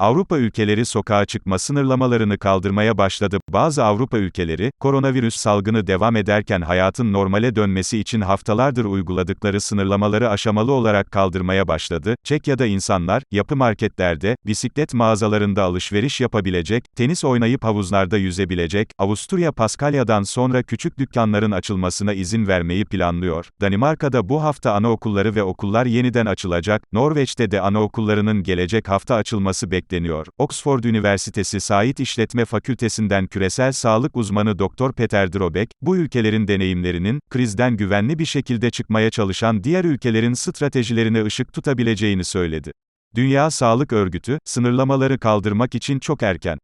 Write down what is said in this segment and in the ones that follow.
Avrupa ülkeleri sokağa çıkma sınırlamalarını kaldırmaya başladı. Bazı Avrupa ülkeleri, koronavirüs salgını devam ederken hayatın normale dönmesi için haftalardır uyguladıkları sınırlamaları aşamalı olarak kaldırmaya başladı. Çekya'da insanlar, yapı marketlerde, bisiklet mağazalarında alışveriş yapabilecek, tenis oynayıp havuzlarda yüzebilecek, Avusturya Paskalya'dan sonra küçük dükkanların açılmasına izin vermeyi planlıyor. Danimarka'da bu hafta anaokulları ve okullar yeniden açılacak, Norveç'te de anaokullarının gelecek hafta açılması bekleniyor. Oxford Üniversitesi Sait İşletme Fakültesinden küresel sağlık uzmanı Dr. Peter Drobek, bu ülkelerin deneyimlerinin, krizden güvenli bir şekilde çıkmaya çalışan diğer ülkelerin stratejilerine ışık tutabileceğini söyledi. Dünya Sağlık Örgütü, sınırlamaları kaldırmak için çok erken.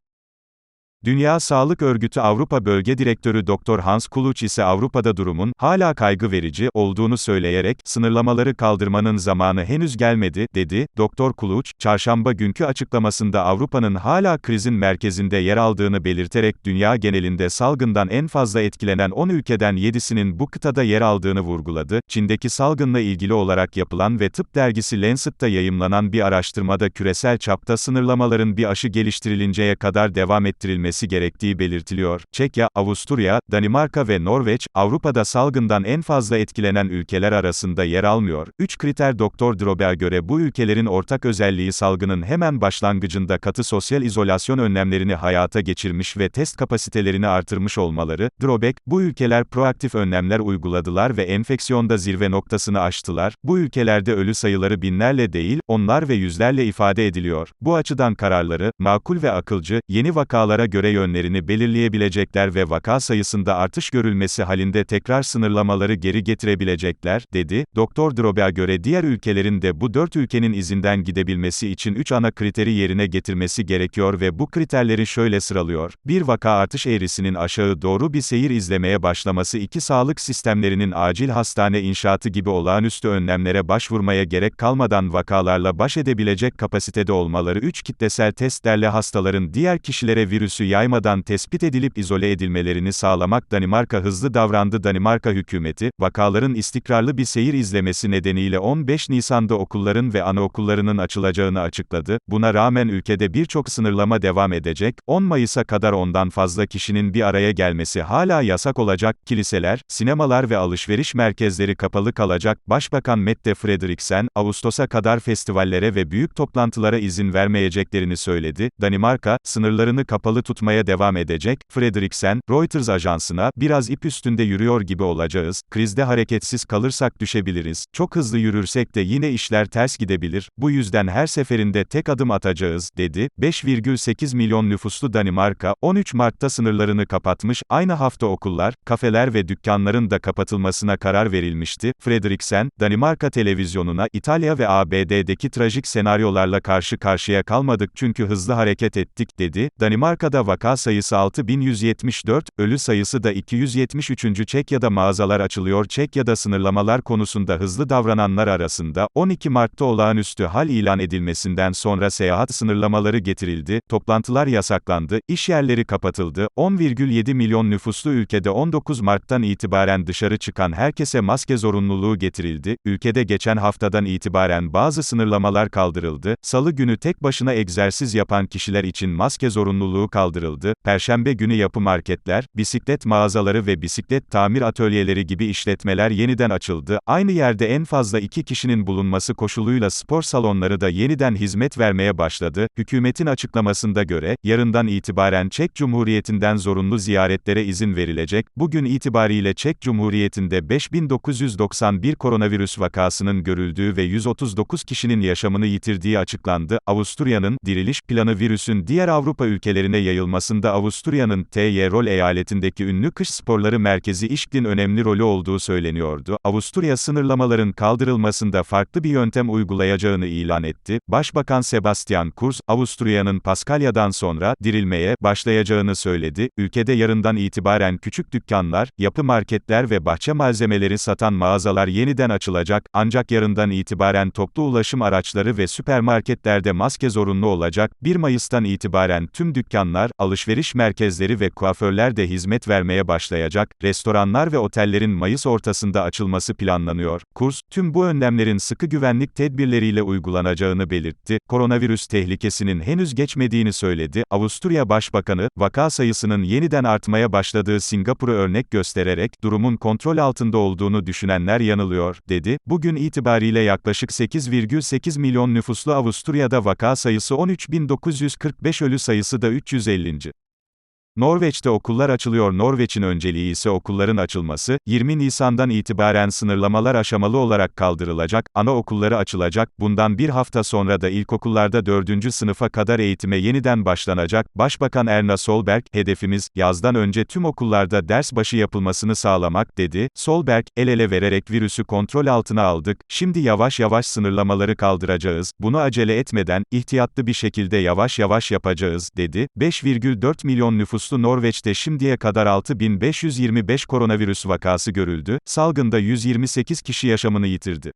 Dünya Sağlık Örgütü Avrupa Bölge Direktörü Dr. Hans Kuluç ise Avrupa'da durumun hala kaygı verici olduğunu söyleyerek sınırlamaları kaldırmanın zamanı henüz gelmedi dedi. Dr. Kuluç, çarşamba günkü açıklamasında Avrupa'nın hala krizin merkezinde yer aldığını belirterek dünya genelinde salgından en fazla etkilenen 10 ülkeden 7'sinin bu kıtada yer aldığını vurguladı. Çin'deki salgınla ilgili olarak yapılan ve tıp dergisi Lancet'ta yayımlanan bir araştırmada küresel çapta sınırlamaların bir aşı geliştirilinceye kadar devam ettirilmesi edilmesi gerektiği belirtiliyor. Çekya, Avusturya, Danimarka ve Norveç, Avrupa'da salgından en fazla etkilenen ülkeler arasında yer almıyor. Üç kriter Doktor Drober'a göre bu ülkelerin ortak özelliği salgının hemen başlangıcında katı sosyal izolasyon önlemlerini hayata geçirmiş ve test kapasitelerini artırmış olmaları. Drobek, bu ülkeler proaktif önlemler uyguladılar ve enfeksiyonda zirve noktasını aştılar. Bu ülkelerde ölü sayıları binlerle değil, onlar ve yüzlerle ifade ediliyor. Bu açıdan kararları, makul ve akılcı, yeni vakalara göre yönlerini belirleyebilecekler ve vaka sayısında artış görülmesi halinde tekrar sınırlamaları geri getirebilecekler, dedi. Doktor Drobe'a göre diğer ülkelerin de bu dört ülkenin izinden gidebilmesi için üç ana kriteri yerine getirmesi gerekiyor ve bu kriterleri şöyle sıralıyor. Bir vaka artış eğrisinin aşağı doğru bir seyir izlemeye başlaması iki sağlık sistemlerinin acil hastane inşaatı gibi olağanüstü önlemlere başvurmaya gerek kalmadan vakalarla baş edebilecek kapasitede olmaları üç kitlesel testlerle hastaların diğer kişilere virüsü yaymadan tespit edilip izole edilmelerini sağlamak Danimarka hızlı davrandı. Danimarka hükümeti, vakaların istikrarlı bir seyir izlemesi nedeniyle 15 Nisan'da okulların ve anaokullarının açılacağını açıkladı, buna rağmen ülkede birçok sınırlama devam edecek, 10 Mayıs'a kadar ondan fazla kişinin bir araya gelmesi hala yasak olacak, kiliseler, sinemalar ve alışveriş merkezleri kapalı kalacak, Başbakan Mette Frederiksen, Ağustos'a kadar festivallere ve büyük toplantılara izin vermeyeceklerini söyledi, Danimarka, sınırlarını kapalı tutmak tutmaya devam edecek, Fredriksen, Reuters ajansına, biraz ip üstünde yürüyor gibi olacağız, krizde hareketsiz kalırsak düşebiliriz, çok hızlı yürürsek de yine işler ters gidebilir, bu yüzden her seferinde tek adım atacağız, dedi. 5,8 milyon nüfuslu Danimarka, 13 Mart'ta sınırlarını kapatmış, aynı hafta okullar, kafeler ve dükkanların da kapatılmasına karar verilmişti. Fredriksen, Danimarka televizyonuna, İtalya ve ABD'deki trajik senaryolarla karşı karşıya kalmadık çünkü hızlı hareket ettik, dedi. Danimarka'da vaka sayısı 6174, ölü sayısı da 273. Çekya'da mağazalar açılıyor. Çekya'da sınırlamalar konusunda hızlı davrananlar arasında, 12 Mart'ta olağanüstü hal ilan edilmesinden sonra seyahat sınırlamaları getirildi, toplantılar yasaklandı, iş yerleri kapatıldı, 10,7 milyon nüfuslu ülkede 19 Mart'tan itibaren dışarı çıkan herkese maske zorunluluğu getirildi, ülkede geçen haftadan itibaren bazı sınırlamalar kaldırıldı, salı günü tek başına egzersiz yapan kişiler için maske zorunluluğu kaldırıldı, kaldırıldı. Perşembe günü yapı marketler, bisiklet mağazaları ve bisiklet tamir atölyeleri gibi işletmeler yeniden açıldı. Aynı yerde en fazla iki kişinin bulunması koşuluyla spor salonları da yeniden hizmet vermeye başladı. Hükümetin açıklamasında göre, yarından itibaren Çek Cumhuriyeti'nden zorunlu ziyaretlere izin verilecek. Bugün itibariyle Çek Cumhuriyeti'nde 5991 koronavirüs vakasının görüldüğü ve 139 kişinin yaşamını yitirdiği açıklandı. Avusturya'nın diriliş planı virüsün diğer Avrupa ülkelerine yayılmasını yayılmasında Avusturya'nın Tyrol eyaletindeki ünlü kış sporları merkezi İşk'in önemli rolü olduğu söyleniyordu. Avusturya sınırlamaların kaldırılmasında farklı bir yöntem uygulayacağını ilan etti. Başbakan Sebastian Kurz, Avusturya'nın Paskalya'dan sonra dirilmeye başlayacağını söyledi. Ülkede yarından itibaren küçük dükkanlar, yapı marketler ve bahçe malzemeleri satan mağazalar yeniden açılacak, ancak yarından itibaren toplu ulaşım araçları ve süpermarketlerde maske zorunlu olacak. 1 Mayıs'tan itibaren tüm dükkanlar, alışveriş merkezleri ve kuaförler de hizmet vermeye başlayacak, restoranlar ve otellerin Mayıs ortasında açılması planlanıyor. Kurs, tüm bu önlemlerin sıkı güvenlik tedbirleriyle uygulanacağını belirtti, koronavirüs tehlikesinin henüz geçmediğini söyledi, Avusturya Başbakanı, vaka sayısının yeniden artmaya başladığı Singapur'u örnek göstererek, durumun kontrol altında olduğunu düşünenler yanılıyor, dedi, bugün itibariyle yaklaşık 8,8 milyon nüfuslu Avusturya'da vaka sayısı 13.945 ölü sayısı da 350. 150. Norveç'te okullar açılıyor. Norveç'in önceliği ise okulların açılması, 20 Nisan'dan itibaren sınırlamalar aşamalı olarak kaldırılacak, anaokulları açılacak, bundan bir hafta sonra da ilkokullarda 4. sınıfa kadar eğitime yeniden başlanacak, Başbakan Erna Solberg, hedefimiz, yazdan önce tüm okullarda ders başı yapılmasını sağlamak, dedi, Solberg, el ele vererek virüsü kontrol altına aldık, şimdi yavaş yavaş sınırlamaları kaldıracağız, bunu acele etmeden, ihtiyatlı bir şekilde yavaş yavaş yapacağız, dedi, 5,4 milyon nüfus nüfuslu Norveç'te şimdiye kadar 6525 koronavirüs vakası görüldü, salgında 128 kişi yaşamını yitirdi.